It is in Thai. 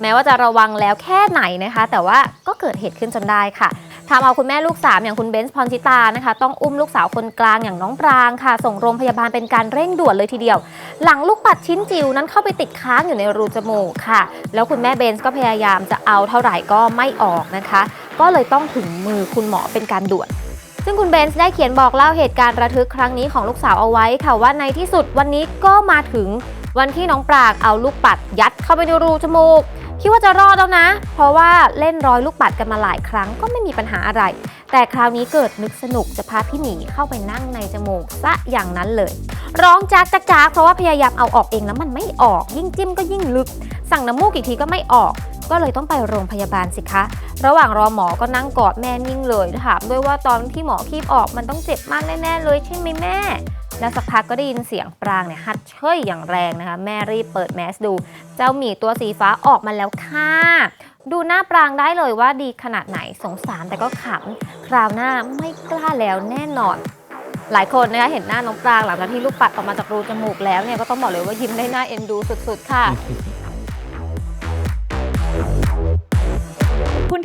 แม้ว่าจะระวังแล้วแค่ไหนนะคะ แต่ว่าก็เกิดเหตุขึ้นจนได้ค่ะทำเอาคุณแม่ลูกสามอย่างคุณเบนซ์พรชิตานะคะ ต้องอุ้มลูกสาวคนกลางอย่างน้องปรางค่ะ ส่งโรงพยาบาลเป็นการเร่งด่วนเลยทีเดียว หลังลูกปัดชิ้นจิ๋วนั้นเข้าไปติดค้างอยู่ในรูจมูกค่ะ แล้วคุณแม่เบนซ์ก็พยายามจะเอาเท่าไหร่ก็ไม่ออกนะคะ ก็เลยต้องถึงมือคุณหมอเป็นการด่วนซึ่งคุณเบนซ์ได้เขียนบอกเล่าเหตุการณ์ระทึกครั้งนี้ของลูกสาวเอาไว้ค่ะว่าในที่สุดวันนี้ก็มาถึงวันที่น้องปรางเอาลูกปัดยัดเข้าไปในรูจมูก คิดว่าจะรอดแล้วนะ เพราะว่าเล่นร้อยลูกปัดกันมาหลายครั้งก็ไม่มีปัญหาอะไร แต่คราวนี้เกิดนึกสนุกจะพาพี่หมีเข้าไปนั่งในจมูกซะอย่างนั้นเลย ร้องจากจักจากเพราะว่าพยายามเอาออกเองแล้วมันไม่ออก ยิ่งจิ้มก็ยิ่งลึก สั่งน้ำมูกอีกทีก็ไม่ออกก็เลยต้องไปโรงพยาบาลสิคะ ระหว่างรอหมอก็นั่งกอดแม่นิ่งเลย ถามด้วยว่าตอนที่หมอคีบออกมันต้องเจ็บมากแน่ๆเลยใช่ไหมแม่ แล้วสักพักก็ได้ยินเสียงปรางเนี่ยฮัดเชยอย่างแรงนะคะ แม่รีบเปิดแมสดู เจ้าหมีตัวสีฟ้าออกมาแล้วค่ะ ดูหน้าปรางได้เลยว่าดีขนาดไหนสงสารแต่ก็ขำคราวหน้าไม่กล้าแล้วแน่นอน หลายคนนะคะเห็นหน้าน้องปรางหลังจากที่ลูกปัดออกมาจากรูจมูกแล้วเนี่ยก็ต้องบอกเลยว่ายิ้มได้หน้าเอ็นดูสุดๆค่ะ